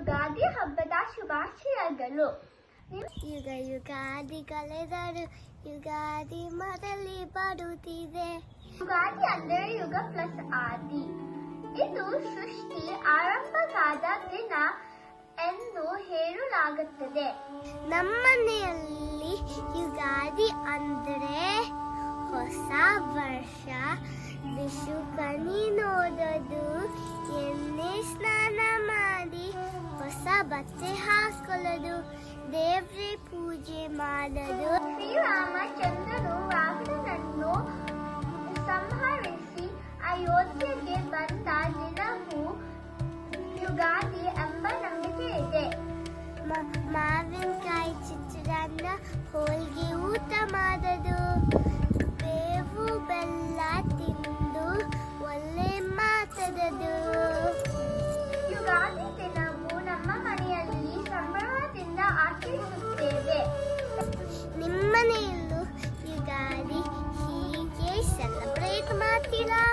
ಯುಗಾದಿ ಹಬ್ಬದ ಶುಭಾಶಯಗಳು. ಯುಗ ಯುಗಾದಿ ಕಳೆದರು ಯುಗಾದಿ ಮೊದಲಿ ಬರುತ್ತಿದೆ. ಯುಗಾದಿ ಅಂದರೆ ಯುಗ ಪ್ಲಸ್ ಆದಿ. ಇದು ಸೃಷ್ಟಿ ಆರಂಭವಾದ ದಿನ ಎಂದು ಹೇಳಲಾಗುತ್ತದೆ. ನಮ್ಮನೆಯಲ್ಲಿ ಯುಗಾದಿ ಅಂದರೆ ಹೊಸ ವರ್ಷ ವಿಷು ಬಟ್ಟೆ ಹಾಕೊಳ್ಳೋದು ದೇವ್ರಿ ಪೂಜೆ ಮಾಡೋದು. ಶ್ರೀರಾಮಚಂದ್ರನು ರಾವಣನನ್ನು ಸಂಹರಿಸಿ ಅಯೋಧ್ಯೆಗೆ ಬಂದ ದಿನವೂ ಯುಗಾದಿ ಎಂಬ ನಂಬಿಕೆ ಇದೆ. ಮಾವಿನಕಾಯಿ ಚಿತ್ರಾನ್ನ ಹೋಳಿಗೆ ಊಟ ಮಾಡೋದು. ಬೇವು ಬೆಲ್ಲ ತಿಂದು ಒಳ್ಳೆ ಮಾತಾಡೋದು. Kila!